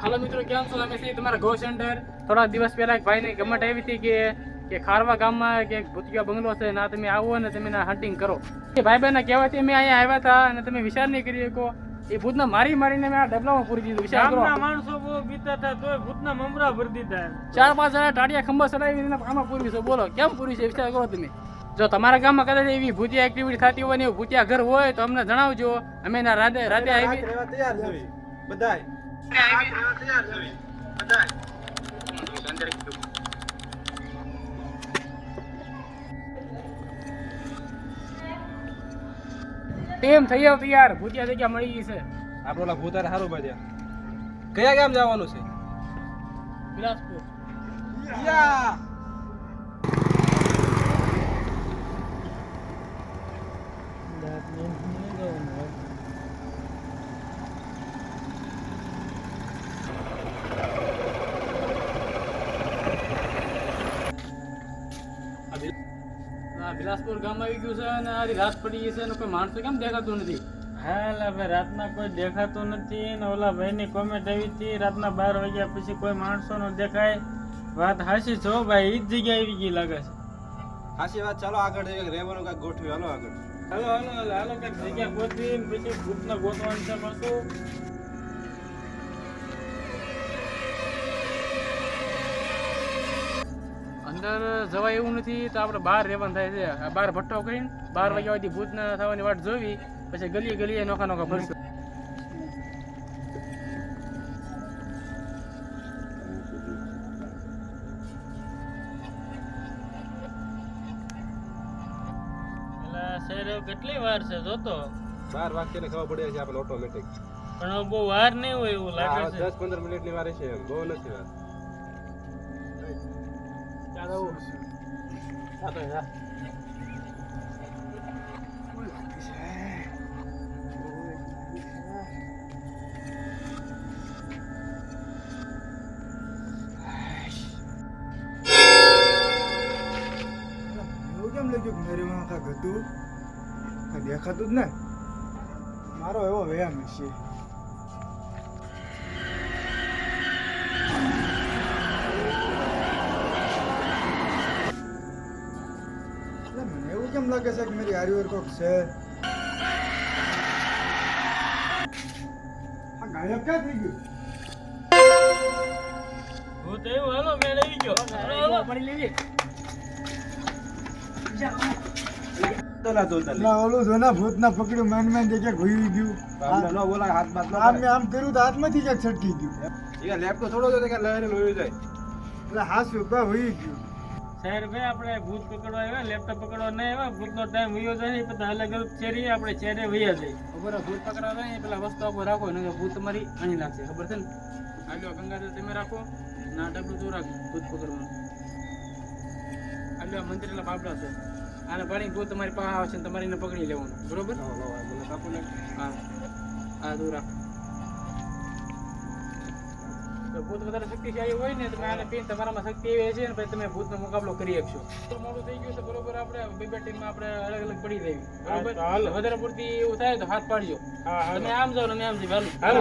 હાલો મિત્રો કેમ છો? અમે છીએ તમારા ગો સેન્ટર. થોડા દિવસ પહેલા એક ભાઈને ગમત આવી હતી કે કે ખારવા ગામમાં કે ભૂતિયા બંગલો છે ના તમે આવો અને તમે હન્ટિંગ કરો. એ ભાઈ બહેનના કહેવાથી અમે અહીંયા આવ્યા હતા અને તમે વિચાર નહીં કરી શકો. એ ભૂતને મારી મારીને મેં આ ડબલામાં પૂરી દીધું. વિચાર કરો. માણસો બહુ બીતા હતા તોય ભૂતના મમરા ભરી દીધા. ચાર પાંચ જણા ટાટિયા ખંભા ચડાવીને આમાં પૂરી છે. બોલો કેમ પૂરી છે? વિચાર કરો તમે. જો તમારા ગામમાં કદાચ એવી ભૂતિયા એક્ટિવિટી થતી હોય ને એવું ભૂતિયા ઘર હોય તો અમને જણાવજો. અમે એના રાતે રાતે આવી બધાય. ટેમ થઈ આવતી યાર ભૂતિયા જગ્યા મળી ગઈ છે. આપણો ઓલા ભૂતારે સારું ભાઈ કયા ગામ જવાનું છે? બિલાસપુર. યા આ બિલાસપુર ગામ આવી ગયું છે અને આ રાત પડી ગઈ છે અને કોઈ માણસો કેમ દેખાતું નથી? હા લા ભાઈ રાતના કોઈ દેખાતું નથી ને ઓલા ભાઈની કોમેન્ટ આવી હતી. રાતના બાર વાગ્યા પછી કોઈ માણસો નો દેખાય. વાત હાસી છો ભાઈ ઈ જ જગ્યા આવી ગઈ લાગે છે. હાસી વાત ચાલો આગળ જઈએ રહેવાનું કાંઈક ગોઠવી હાલો આગળ. હાલો હાલો હાલો હાલો કંઈક જગ્યા ગોઠવી પછી ભૂતને ગોતવાનું છે પાછું અંદર જવાય એવું નથી તો આપણે બહાર રહેવાનું થાય છે. બહાર ભટ્ટો કરીને બાર વાગ્યા સુધી ભૂત ના થવાની વાટ જોવી પછી ગલીએ ગલીએ નોખા નોખા ફરશું શહેર કેટલી વાર છે જોતો? બાર વાગ્યાને ખબર પડે છે આપણે ઓટોમેટિક પણ બહુ વાર નહીં હોય એવું લાગે છે. દસ પંદર મિનિટની વાર છે બહુ નથી વાર. દેખાતું જ ને મારો એવો વ્યાયામ છે મને લાગે છે કે મારી હારી કોક છે. આ ગાયબ ક્યાં થઈ ગયું? ભૂત એવું હાલો મેળ આવી ગયો. હાલો. પડી લેવી. તલા તો તલા. ના ઓલું જોના ભૂત ના પકડ્યું મેન મેન જગ્યા ઘોઈ ગયું. આમને ન બોલાય હાથ બાથ ન આમ મેં આમ કર્યું તો હાથમાંથી ક્યાંક છટકી ગયું. એ થોડો જો કે લહેરે લોહી જાય એટલે કા હોઈ ગયું. સાહેબ ભાઈ આપણે ભૂત પકડવા આવ્યા લેપટોપ પકડવા નહીં આવ્યા ભૂતનો ટાઈમ વયો જાય બધા અલગ અલગ ચેરી આપણે ચેરે વયા જાય. ખબર ભૂત પકડવા જાય પેલા વસ્તુ આપો રાખો ને ભૂત તમારી અહીં લાગશે ખબર છે ને? આલ્યો ગંગાધર તમે રાખો. ના ડબલું તું રાખ ભૂત પકડવાનું. આલ્યો મંદિર મંદિરના બાબડા છે. આને પાણી ભૂત તમારી પાસે આવશે ને તમારીને પકડી લેવાનું બરોબર? મને કાપો ને હા. આ તું રાખ. તો ભૂત વધારે શક્તિશાળી હોય ને તમે આને પીને તમારામાં શક્તિ એવી છે ને પછી તમે ભૂતનો મુકાબલો કરી શકશો. તો મોડું થઈ ગયું છે બરોબર આપણે બે બે ટીમમાં આપણે અલગ અલગ પડી જઈએ બરોબર? હા, તો હાલો. વધારે પૂરતી એવું થાય તો હાથ પાડજો. હા હા તમે આમ જાઓ ને આમ જઈએ હાલો. હાલો.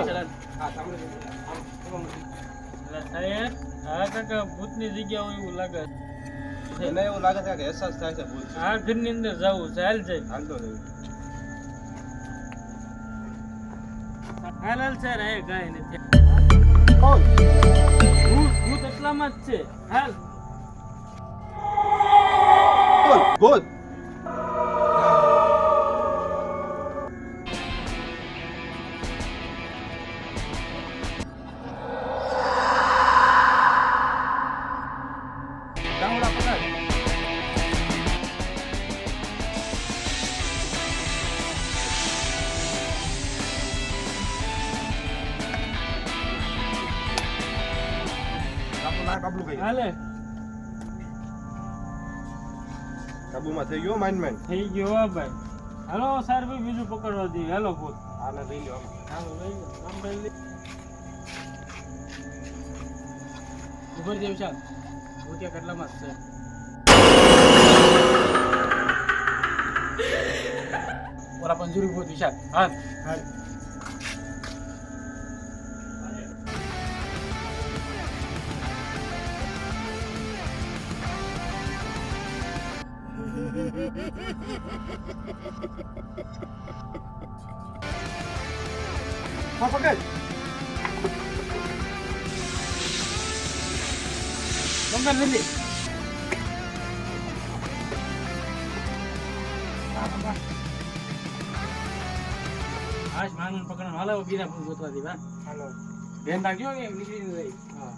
હા સાહેબ આ ભૂતની જગ્યા હોય એવું લાગે છે. એવું લાગે છે કે અહેસાસ થાય છે છે આ ઘરની અંદર જવું છે. હાલ જાય હાલતો રહ્યું હાલ છે રે ગાય નથી. કોણ ભૂત ભૂત એટલામાં જ છે. હાલ. ભૂત ગામડા પકડ બીજું પકડવા દઈએ. ઉભર જેવું છે ભૂતિયા કેટલામાં છે. ઓલા પંજુરી ભૂત વિશાલ હા હા હા પકડ બંગાળ નથી આજ માનું પકડવાનું હાલો બીના ફૂલ ગોતવા દીધા હાલો ધ્યાન રાખજો કે નીકળી નહીં જાય હા